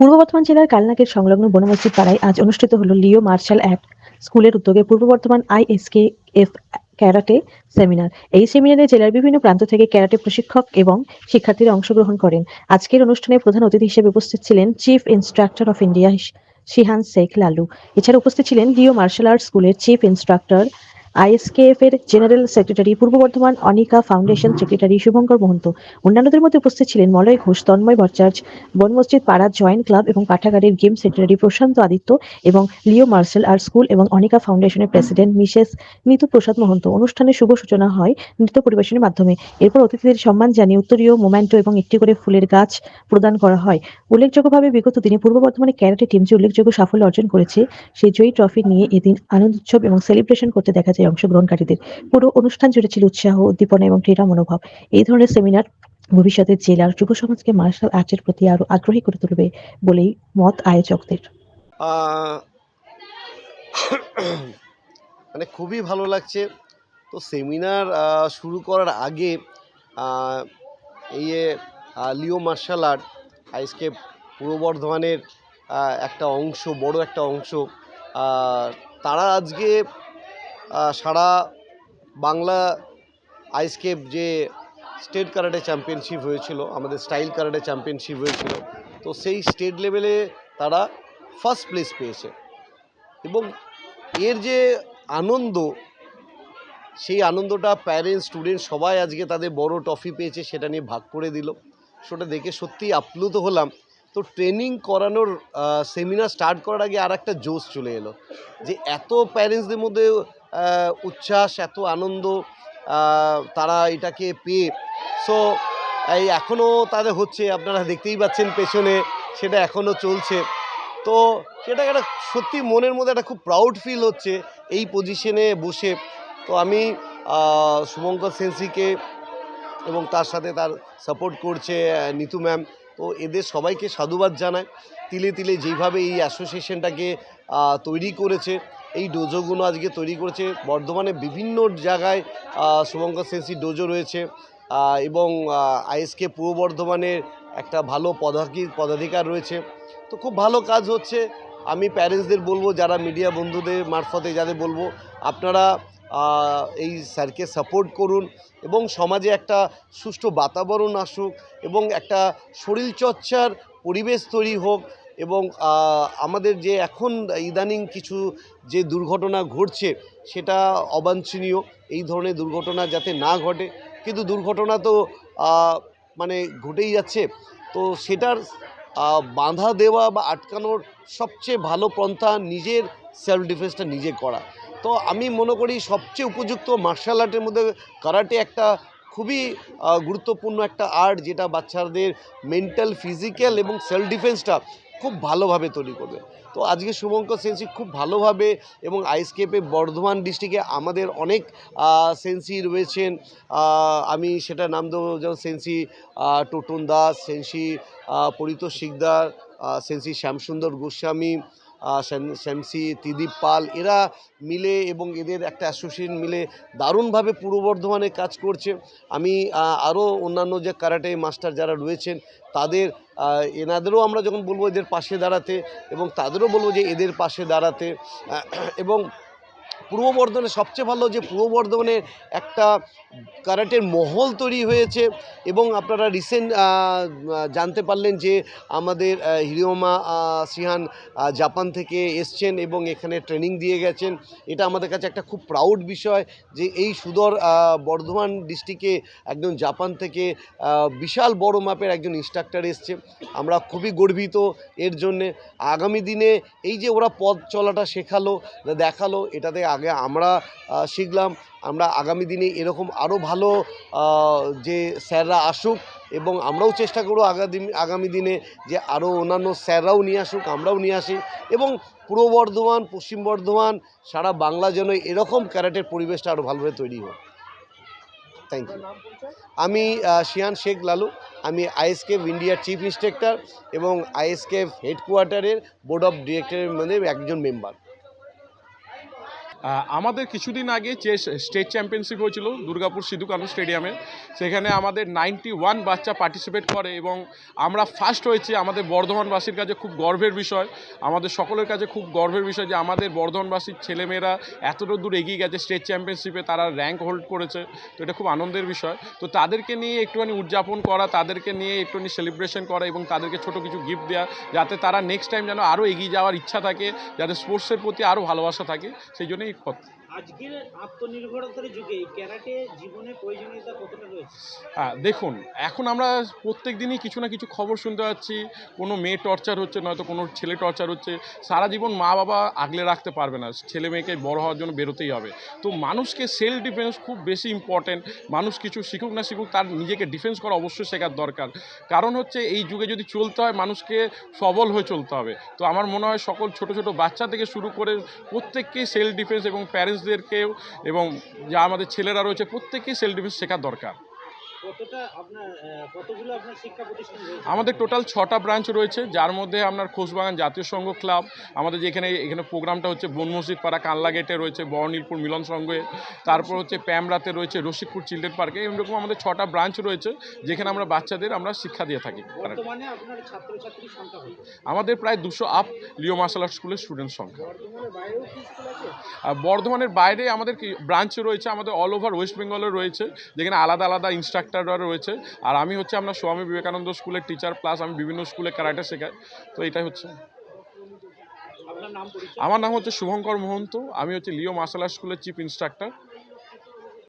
পূর্ব বর্ধমান জেলার কালনাকের সংলগ্ন বনমসজিদ পাড়ায় আজ অনুষ্ঠিত হলো লিও মার্শাল অ্যাক্ট স্কুলের উদ্যোগে পূর্ব Bardhaman ISKF karate seminar. এই সেমিনারে জেলার বিভিন্ন প্রান্ত থেকে ক্যারাটে প্রশিক্ষক এবং শিক্ষার্থীরা অংশগ্রহণ করেন। আজকের অনুষ্ঠানে প্রধান অতিথি হিসেবে উপস্থিত ছিলেন chief instructor of India শিহান Sheikh Lalu. এছাড়া উপস্থিত ছিলেন লিও মার্শাল আর্টস স্কুলের চিফ ইনস্ট্রাক্টর আইএসকেএফ এর জেনারেল সেক্রেটারি, পূর্ব বর্ধমান অনিকা ফাউন্ডেশন সেক্রেটারি শুভঙ্কর মহন্ত। অন্যান্যদের মধ্যে উপস্থিত ছিলেন মলয় ঘোষ, তন্ময় ভট্টাচার্য, বন মসজিদ পাড়া জয়েন্ট ক্লাব এবং পাঠাগারের গেম সেক্রেটারি প্রশান্ত আদিত্য এবং লিও মার্শাল আর্ট স্কুল এবং অনিকা ফাউন্ডেশনের প্রেসিডেন্ট মিসেস নিতু প্রসাদ মহন্ত। অনুষ্ঠানের শুভ সূচনা হয় নৃত্য পরিবেশনের মাধ্যমে। এরপর অতিথিদের সম্মান জানিয়ে উত্তরীয় মোমেন্টো এবং একটি করে ফুলের গাছ প্রদান করা হয়। উল্লেখযোগ্যভাবে বিগত দিনে পূর্ব বর্ধমানে ক্যারাটে টিম যে উল্লেখযোগ্য সাফল্য অর্জন করেছে, সেই জয়ী ট্রফি নিয়ে এদিন আনন্দ উৎসব এবং সেলিব্রেশন করতে দেখা যায়। অংশগ্রহণকারীদের। পুরো অনুষ্ঠান জুড়ে ছিল উৎসাহ, উদ্দীপনা এবং ক্রীড়া মনোভাব। এই ধরনের সেমিনার ভবিষ্যতে জেলার যুব সমাজকে মার্শাল আর্টের প্রতি আরও আগ্রহী করে তুলবে বলেই মত আয়োজকদের। মানে খুবই ভালো লাগছে। তো সেমিনার শুরু করার আগে এই লিও মার্শাল আর্ট আজকে পূর্ব বর্ধমানের একটা অংশ, বড় একটা অংশ তারা আজকে সারা বাংলা আইসকেপ যে স্টেট কারাটে চ্যাম্পিয়নশিপ হয়েছিল, আমাদের স্টাইল কারাটে চ্যাম্পিয়নশিপ হয়েছিল, তো সেই স্টেট লেভেলে তারা ফার্স্ট প্লেস পেয়েছে। এবং এর যে আনন্দ, সেই আনন্দটা প্যারেন্টস স্টুডেন্ট সবাই আজকে তাদের বড় ট্রফি পেয়েছে, সেটা নিয়ে ভাগ করে দিল। সেটা দেখে সত্যিই আপ্লুত হলাম। তো ট্রেনিং করানোর সেমিনার স্টার্ট করার আগে আর একটা জোশ চলে এলো, যে এত প্যারেন্টসদের মধ্যে উচ্ছ্বাস, এত আনন্দ তারা এটাকে পেয়ে। সো এই এখনও তাদের হচ্ছে, আপনারা দেখতেই পাচ্ছেন পেছনে, সেটা এখনও চলছে। তো, সেটা একটা সত্যি মনের মধ্যে একটা খুব প্রাউড ফিল হচ্ছে এই পজিশনে বসে। তো আমি শুভঙ্কর সেন্সিকে এবং তার সাথে তার সাপোর্ট করছে নিতু ম্যাম তো এদের সবাইকে সাধুবাদ জানায় তিলে তিলে যেইভাবে এই অ্যাসোসিয়েশনটাকে তৈরি করেছে এই ডোজোগুলো আজকে তৈরি করেছে। বর্ধমানে বিভিন্ন জায়গায় শুভঙ্কর সেন্সি ডোজো রয়েছে এবং আইএসকে পূর্ব বর্ধমানের একটা ভালো পদাধি পদাধিকার রয়েছে। তো খুব ভালো কাজ হচ্ছে। আমি প্যারেন্টসদের বলব, যারা মিডিয়া বন্ধুদের মারফতে যাদের বলব, আপনারা এই স্যারকে সাপোর্ট করুন এবং সমাজে একটা সুষ্ঠু বাতাবরণ আসুক এবং একটা শরীরচর্চার পরিবেশ তৈরি হোক। এবং আমাদের যে এখন ইদানিং কিছু যে দুর্ঘটনা ঘটছে, সেটা অবাঞ্ছনীয়। এই ধরনের দুর্ঘটনা যাতে না ঘটে, কিন্তু দুর্ঘটনা তো মানে ঘটেই যাচ্ছে। তো সেটার বাধা দেওয়া বা আটকানোর সবচেয়ে ভালো পন্থা নিজের সেলফ ডিফেন্সটা নিজে করা। তো আমি মনে করি সবচেয়ে উপযুক্ত মার্শাল আর্টের মধ্যে কারাটে একটা খুবই গুরুত্বপূর্ণ একটা আর্ট, যেটা বাচ্চাদের মেন্টাল, ফিজিক্যাল এবং সেলফ ডিফেন্সটা খুব ভালোভাবে তৈরি করবে। তো আজকে শুভঙ্কর সেন্সি খুব ভালোভাবে এবং আইসকেপে বর্ধমান ডিস্ট্রিক্টে আমাদের অনেক সেন্সি রয়েছেন। আমি সেটা নাম দেবো যেমন সেন্সি টোটন দাস, সেন্সি পরিতোষ শিকদার সেন্সি শ্যামসুন্দর গোস্বামী শ্যামসি ত্রিদীপ পাল, এরা মিলে এবং এদের একটা অ্যাসোসিয়েশন মিলে দারুণভাবে পূর্ব বর্ধমানে কাজ করছে। আমি আরও অন্যান্য যে কারাটে মাস্টার যারা রয়েছেন, তাদের এনাদেরও আমরা যখন বলব এদের পাশে দাঁড়াতে এবং তাদেরও বলব যে এদের পাশে দাঁড়াতে এবং পূর্ব বর্ধমানে সবচেয়ে ভালো যে পূর্ব বর্ধমানে একটা কারাটের মহল তৈরি হয়েছে এবং আপনারা রিসেন্ট জানতে পারলেন যে আমাদের আহ, হিরিওমা সিহান জাপান থেকে এসছেন এবং এখানে ট্রেনিং দিয়ে গেছেন। এটা আমাদের কাছে একটা খুব প্রাউড বিষয় যে এই সুদর বর্ধমান ডিস্ট্রিক্টে একজন জাপান থেকে বিশাল বড় মাপের একজন ইনস্ট্রাক্টর এসছে। আমরা খুবই গর্বিত এর জন্যে। আগামী দিনে এই যে ওরা পথ চলাটা শেখালো দেখাল এটাতে আগে আমরা শিখলাম। আমরা আগামী দিনে এরকম আরও ভালো যে স্যাররা আসুক এবং আমরাও চেষ্টা করব আগামী আগামী দিনে যে আরও অন্যান্য স্যাররাও নিয়ে আসুক, আমরাও নিয়ে আসি এবং পূর্ব বর্ধমান, পশ্চিম বর্ধমান, সারা বাংলা যেন এরকম ক্যারেটের পরিবেশটা আরও ভালোভাবে তৈরি হোক। থ্যাংক ইউ আমি শিয়ান শেখ লালু। আমি আইএসকেফ ইন্ডিয়ার চিফ ইন্সট্রাক্টর এবং আইএসকেফ হেডকোয়ার্টারের বোর্ড অফ ডিরেক্টরের মধ্যে একজন মেম্বার। আমাদের কিছুদিন আগে চেস স্টেট চ্যাম্পিয়নশিপ হয়েছিল দুর্গাপুর সিধু কানু স্টেডিয়ামে, সেখানে আমাদের নাইনটি ওয়ান বাচ্চা পার্টিসিপেট করে এবং আমরা ফার্স্ট হয়েছি আমাদের বর্ধমানবাসীর কাছে খুব গর্বের বিষয়। আমাদের সকলের কাছে খুব গর্বের বিষয় যে আমাদের বর্ধমানবাসীর ছেলেমেয়েরা এতটা দূর এগিয়ে গেছে স্টেট চ্যাম্পিয়নশিপে তারা র্যাঙ্ক হোল্ড করেছে। তো এটা খুব আনন্দের বিষয়। তো তাদেরকে নিয়ে একটুখানি উদযাপন করা, তাদেরকে নিয়ে একটুখানি সেলিব্রেশন করা এবং তাদেরকে ছোট কিছু গিফট দেওয়া যাতে তারা নেক্সট টাইম যেন আরও এগিয়ে যাওয়ার ইচ্ছা থাকে, যাতে স্পোর্টসের প্রতি আরও ভালোবাসা থাকে, সেই জন্যই এই কথা আজকের আত্মনির্ভরতার যুগে ক্যারাটে জীবনে প্রয়োজনীয়তা কতটা রয়েছে? হ্যাঁ দেখুন, এখন আমরা প্রত্যেক দিনই কিছু না কিছু খবর শুনতে পাচ্ছি। কোনো মেয়ে টর্চার হচ্ছে, নয়তো কোনো ছেলে টর্চার হচ্ছে। সারা জীবন মা বাবা আগলে রাখতে পারবে না, ছেলে মেয়েকে বড় হওয়ার জন্য বেরোতেই হবে। তো মানুষকে সেলফ ডিফেন্স খুব বেশি ইম্পর্টেন্ট মানুষ কিছু শিখুক না শিখুক, তার নিজেকে ডিফেন্স করা অবশ্যই শেখার দরকার। কারণ হচ্ছে, এই যুগে যদি চলতে হয়, মানুষকে সবল হয়ে চলতে হবে। তো আমার মনে হয়, সকল ছোট ছোট বাচ্চা থেকে শুরু করে প্রত্যেককেই সেলফ ডিফেন্স এবং প্যারেন্টসদেরকেও এবং যা আমাদের ছেলেরা রয়েছে প্রত্যেকেই সেলফ ডিফেন্স শেখার দরকার। কতটা আপনার কতগুলো আপনার শিক্ষা প্রতিষ্ঠান আমাদের টোটাল ছটা ব্রাঞ্চ রয়েছে যার মধ্যে আপনার খোসবাগান জাতীয় সংঘ ক্লাব আমাদের যেখানে এখানে প্রোগ্রামটা হচ্ছে বন মসজিদ পাড়া কানলা গেটে রয়েছে বর্ণিলপুর মিলন সংঘে তারপর হচ্ছে প্যামরাতে রয়েছে রসিকপুর চিলড্রেন পার্কে এরকম আমাদের ছটা ব্রাঞ্চ রয়েছে যেখানে আমরা বাচ্চাদের আমরা শিক্ষা দিয়ে থাকি। আমাদের প্রায় দুশো আপ লিও মার্শাল আর্ট স্কুলের স্টুডেন্ট সংখ্যা। বর্ধমানের বাইরে আমাদের ব্রাঞ্চ রয়েছে আমাদের অল ওভার ওয়েস্ট বেঙ্গলে রয়েছে যেখানে আলাদা আলাদা ইনস্ট্রাক্টররা রয়েছে। আর আমি হচ্ছে আমরা স্বামী বিবেকানন্দ স্কুলের টিচার প্লাস আমি বিভিন্ন স্কুলে ক্যারাটে শেখাই। তো এটাই হচ্ছে। আমার নাম হচ্ছে শুভঙ্কর মহন্ত। আমি হচ্ছে লিও মার্শাল আর্ট স্কুলের চিফ ইনস্ট্রাক্টর